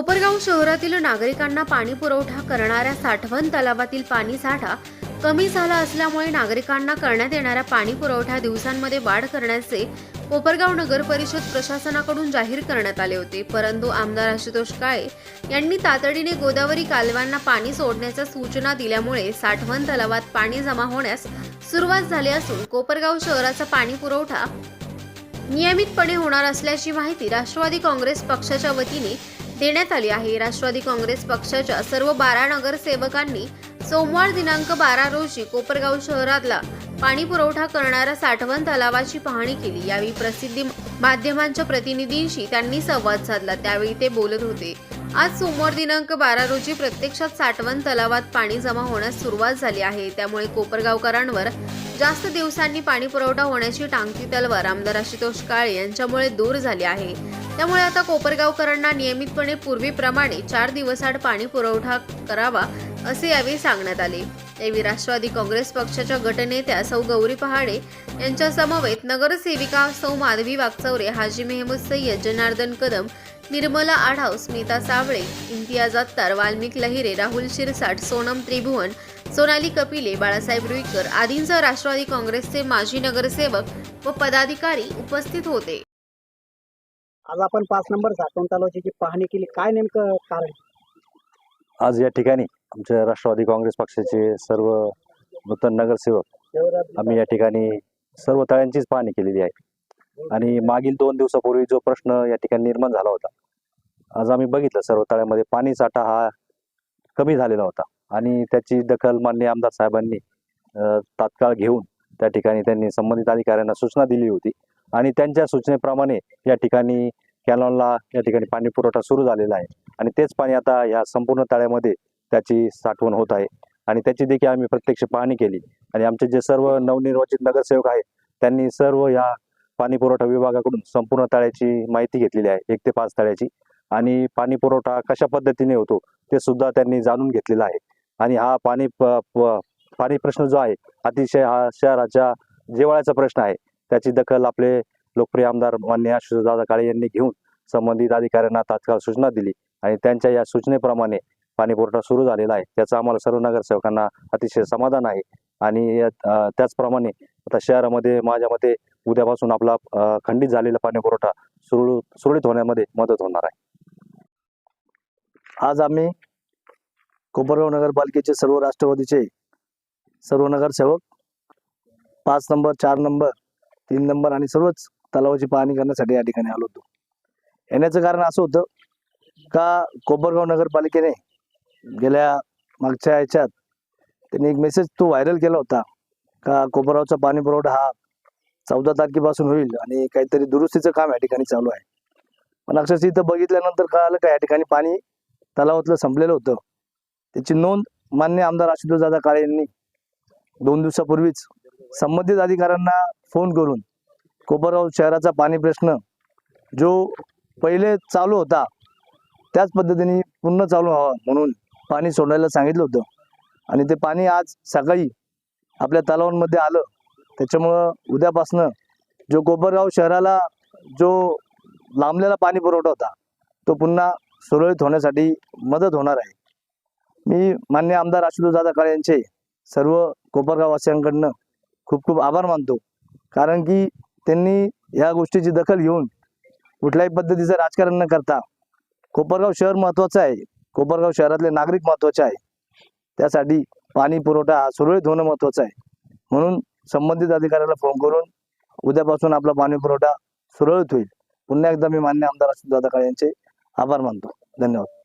कोपरगाव शहरातील नागरिकांना पाणी पुरवठा करणाऱ्या साठवण तलावातील पाणी साठा कमी झाला असल्यामुळे नागरिकांना करण्यात येणाऱ्या पाणी पुरवठा दिवसांमध्ये वाढ करण्याचे कोपरगाव नगर परिषद प्रशासनाकडून जाहीर करण्यात आले होते. परंतु आमदार आशुतोष काळे यांनी तातडीने गोदावरी कालव्यांना पाणी सोडण्याच्या सूचना दिल्यामुळे साठवण तलावात पाणी जमा होण्यास सुरुवात झाली असून कोपरगाव शहराचा पाणी पुरवठा नियमितपणे होणार असल्याची माहिती राष्ट्रवादी काँग्रेस पक्षाच्या वतीने देण्यात आली आहे. राष्ट्रवादी काँग्रेस पक्षाच्या सर्व बारा नगरसेवकांनी सोमवार दिनांक बारा रोजी कोपरगाव शहरातला पाणी पुरवठा करणाऱ्या साठवण तलावाची पाहणी केली. यावेळी प्रसिद्धी माध्यमांच्या प्रतिनिधींशी त्यांनी संवाद साधला. त्यावेळी ते बोलत होते. आज सोमवार दिनांक बारा रोजी प्रत्यक्षात साठवण तलावात पाणी जमा होण्यास सुरुवात झाली आहे. त्यामुळे कोपरगावकरांवर जास्त दिवसांनी पाणी पुरवठा होण्याची टांगती तलवार आमदार आशुतोष काळे यांच्यामुळे दूर झाली आहे. त्यामुळे आता कोपरगावकरांना नियमितपणे पूर्वीप्रमाणे चार दिवसाआड पाणी पुरवठा करावा असे यावेळी सांगण्यात आले. यावेळी राष्ट्रवादी काँग्रेस पक्षाच्या गटनेत्या सौ गौरी पहाडे यांच्या समवेत नगरसेविका सौ माधवी वागचौरे हाजी मेहमूद सय्यद जनार्दन कदम निर्मला आढाव स्मिता सावळे इम्तियाज अत्तार वाल्मिक लहिरे राहुल शिरसाट सोनम त्रिभुवन सोनाली कपिले बाळासाहेब रुईकर आदींसह राष्ट्रवादी काँग्रेसचे माजी नगरसेवक व पदाधिकारी उपस्थित होते. आज आपण पाच नंबर साठवण तलावाची पाहणी केली काय नेमकं कारण? आज या ठिकाणी आमच्या राष्ट्रवादी काँग्रेस पक्षाचे सर्व नूतन नगरसेवक आम्ही या ठिकाणी सर्व तळ्यांचीच पाहणी केलेली आहे. आणि मागील दोन दिवसापूर्वी जो प्रश्न या ठिकाणी निर्माण झाला होता आज आम्ही बघितलं सर्व तळ्यामध्ये पाणी साठा हा कमी झालेला होता. आणि त्याची दखल मान्य आमदार साहेबांनी तात्काळ घेऊन त्या ठिकाणी त्यांनी संबंधित अधिकाऱ्यांना सूचना दिली होती. आणि त्यांच्या सूचनेप्रमाणे या ठिकाणी कॅनॉनला या ठिकाणी पाणी पुरवठा सुरू झालेला आहे. आणि तेच पाणी आता या संपूर्ण तळ्यामध्ये त्याची साठवण होत आहे. आणि त्याची देखील आम्ही प्रत्यक्ष पाहणी केली. आणि आमचे जे सर्व नवनिर्वाचित नगरसेवक आहेत त्यांनी सर्व या पाणी पुरवठा विभागाकडून संपूर्ण तळ्याची माहिती घेतलेली आहे एक ते पाच तळ्याची. आणि पाणी पुरवठा कशा पद्धतीने होतो ते सुद्धा त्यांनी जाणून घेतलेला आहे. आणि हा पाणी पाणी प्रश्न जो आहे अतिशय हा शहराच्या जिव्हाळ्याचा प्रश्न आहे. त्याची दखल आपले लोकप्रिय आमदार मान्य दादा काळे यांनी घेऊन संबंधित अधिकाऱ्यांना तात्काळ सूचना दिली आणि त्यांच्या या सूचनेप्रमाणे पाणी पुरवठा सुरू झालेला आहे. त्याचं आम्हाला सर्व नगरसेवकांना अतिशय समाधान आहे. आणि त्याचप्रमाणे आता शहरामध्ये माझ्या मते उद्यापासून आपला खंडित झालेला पाणी पुरवठा सुरळीत सुरळीत होण्यामध्ये मदत होणार आहे. आज आम्ही कोपरगाव नगरपालिकेचे सर्व राष्ट्रवादीचे सर्व नगरसेवक पाच नंबर चार नंबर तीन नंबर आणि सर्वच तलावाची पाहणी करण्यासाठी या ठिकाणी आलो होतो. येण्याचं कारण असं होतं का कोपरगाव नगरपालिकेने गेल्या मागच्या याच्यात त्यांनी एक मेसेज तो व्हायरल केला होता का कोपरगावचा पाणी पुरवठा हा चौदा तारखेपासून होईल आणि काहीतरी दुरुस्तीचं काम या ठिकाणी चालू आहे. पण अक्षरशः इथं बघितल्यानंतर कळालं का या ठिकाणी पाणी तलावातलं संपलेलं होतं. त्याची नोंद मान्य आमदार आशुतोष दादा काळे यांनी दोन दिवसापूर्वीच संबंधित अधिकाऱ्यांना फोन करून कोपरगाव शहराचा पाणी प्रश्न जो पहिले चालू होता त्याच पद्धतीने पूर्ण चालू व्हावा म्हणून पाणी सोडायला सांगितलं होतं. आणि ते पाणी आज सकाळी आपल्या तलावांमध्ये आलं. त्याच्यामुळं उद्यापासनं जो कोपरगाव शहराला जो लांबलेला पाणी पुरवठा होता तो पुन्हा सुरळीत होण्यासाठी मदत होणार आहे. मी मान्य आमदार आशुतोष दादा काळे यांचे सर्व कोपरगाववासियांकडनं खूप खूप आभार मानतो. कारण की त्यांनी या गोष्टीची दखल घेऊन कुठल्याही पद्धतीचं राजकारण न करता कोपरगाव शहर महत्त्वाचं आहे. कोपरगाव शहरातले नागरिक महत्त्वाचे आहे. त्यासाठी पाणी पुरवठा हा सुरळीत होणं महत्त्वाचं आहे. म्हणून संबंधित अधिकाऱ्याला फोन करून उद्यापासून आपला पाणी पुरवठा सुरळीत होईल. पुन्हा एकदा मी मान्य आमदार आशुतोष दादा काळे यांचे आभार मानतो. धन्यवाद.